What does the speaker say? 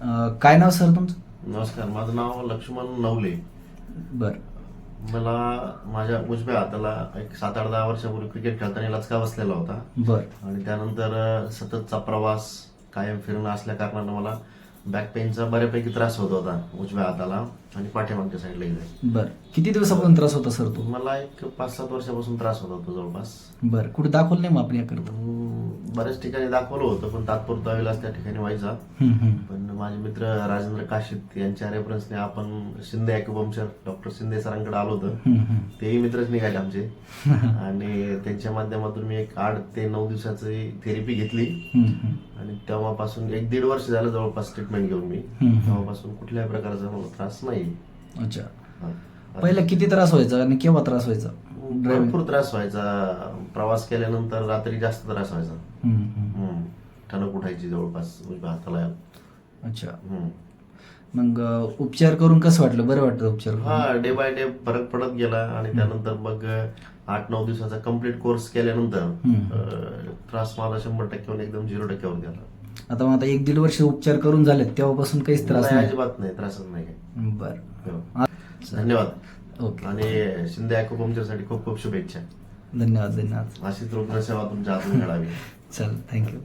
अं, काय नाव सर तुमचं? नमस्कार माझं नाव लक्ष्मण नवले. बर. मला माझ्या उजव्या हाताला एक सात आठ दहा वर्षापूर्वी क्रिकेट खेळताना लचका बसलेला होता. बर. आणि त्यानंतर अ, सततचा प्रवास कायम फिरणं असल्या कारणानं मला बॅक पेनचा बऱ्यापैकी त्रास होत होता उजव्या हाताला आणि पाठीमागच्या साईडला इथे. बर. किती दिवसापासून त्रास होता सर तो? मला एक पाच सात वर्षापासून त्रास होत होता जवळपास. बर. कुठे दाखवलं नाही मग आपण याकरता बऱ्याच ठिकाणी दाखवलं होतं पण तात्पुरता विलास त्या ठिकाणी व्हायचा. पण माझे मित्र राजेंद्र काशीत यांच्या रेफरन्सने आपण शिंदे ॲक्युपंक्चर डॉक्टर शिंदे सरांकडे आलो होतं. तेही मित्रच निघाले आमचे आणि त्यांच्या माध्यमातून मी एक आठ ते नऊ दिवसाची थेरपी घेतली. आणि तेव्हापासून एक दीड वर्ष झालं जवळपास ट्रीटमेंट घेऊन मी. तेव्हापासून कुठल्याही प्रकारचा मला त्रास नाही अच्छा. पहिला किती त्रास व्हायचा आणि केव्हा त्रास व्हायचा भरपूर त्रास व्हायचा प्रवास केल्यानंतर रात्री जास्त त्रास व्हायचा हम्म. ठणक उठायची जवळपास उजव्या हाताला अच्छा हम्म. मग अं, उपचार करून कसं वाटलं बरं वाटतं उपचार करून? हा डे बाय डे फरक पडत गेला आणि त्यानंतर मग आठ नऊ दिवसाचा कंप्लीट कोर्स केल्यानंतर हम्म. अं, त्रास मला शंभर टक्क्यावर एकदम झिरो टक्क्यावर गेला आता मग आता एक दीड वर्ष उपचार करून झालेत तेव्हापासून काहीच त्रास नाही, नाही अजिबात नाही त्रासच नाही काही. बर हो. धन्यवाद ओके. आणि शिंदे साठी खूप खूप शुभेच्छा. धन्यवाद धन्यवाद. अशीच रुग्णसेवा तुमच्या हातून घडावी चल थँक्यू.